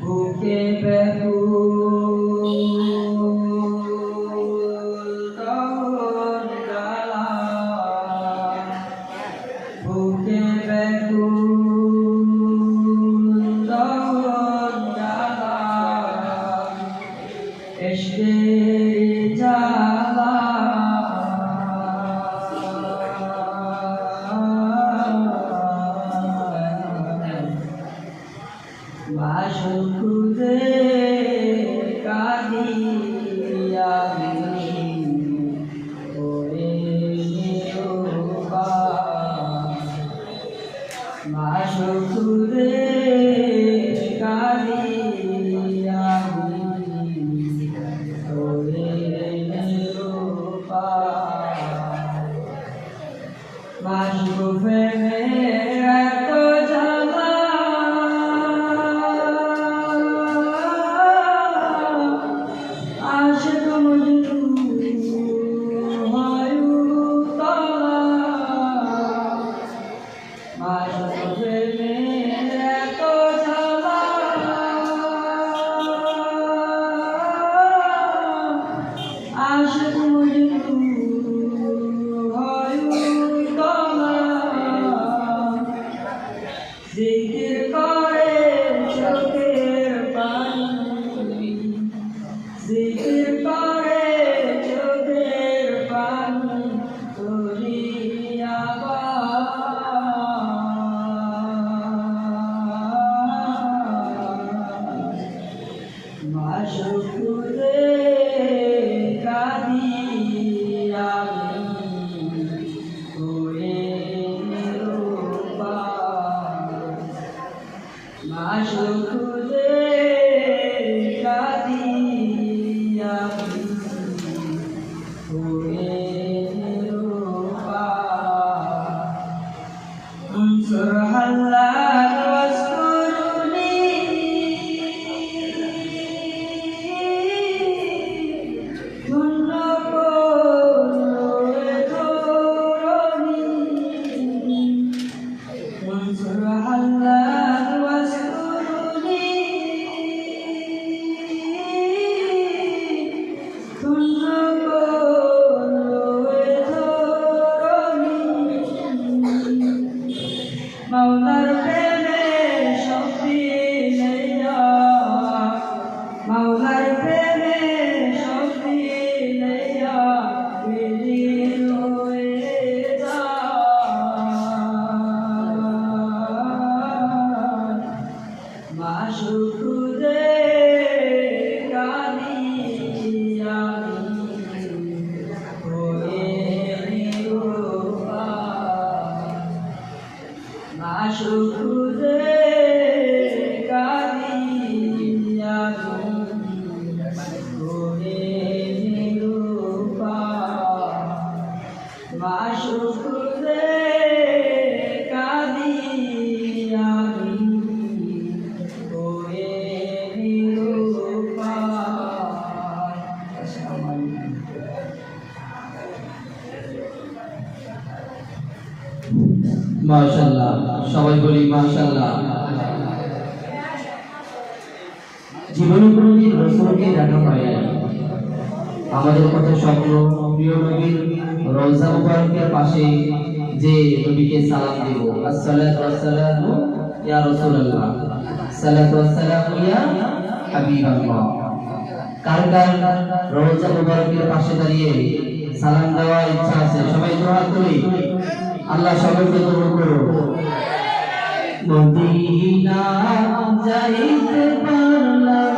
বুকে বুকে ব্যাকুল তখন জ্বালা আশিক মাওলার প্রেমে শক্তি লইয়া মাশাআল্লাহ। সবাই বলি মাশাআল্লাহ। জীবনে কোনোদিন রসুলকে দেখা হয় নাই। আমাদের কত স্বপ্ন প্রিয় নবীর রওজা মুবারকের পাশে যে নবীকে সালাম দেব। আসসালাতু ওয়াসসালামু ইয়া রাসূলুল্লাহ। সালাতু ওয়াসসালামু ইয়া হাবিবাল্লাহ। কার কার রওজা মুবারকের পাশে দাঁড়িয়ে সালাম দেওয়ার ইচ্ছা আছে? সবাই দোয়া করি। আল্লাহ সবাইকে কবুল করো। মদিনা যাইতে পারলাম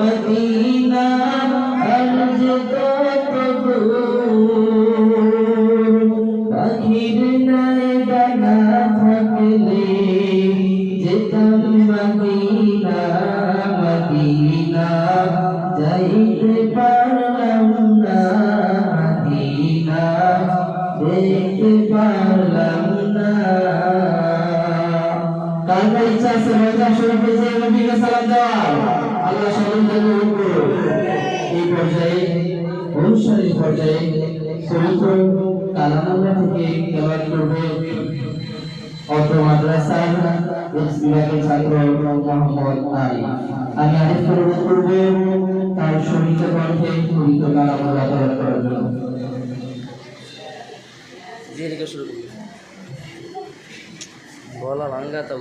মদিনা আরজ আখির নাই ডানা থাকলে যেতাম মদিনা মদিনা যাইতে পারলাম না মদিনা দেখতে পারলাম না কারণ ইচ্ছা আছে মজা শুরু করেছে নবীকে সালাম দেওয়া। আল্লাহ সকলকে এই পর্যায়ে অনুষ্ঠানের পর্যায়ে থেকে তেলাওয়াত করবে অত্র মাদ্রাসার বিভাগের তার শহীদ কণ্ঠে শুরু গলা ভাঙ্গা তো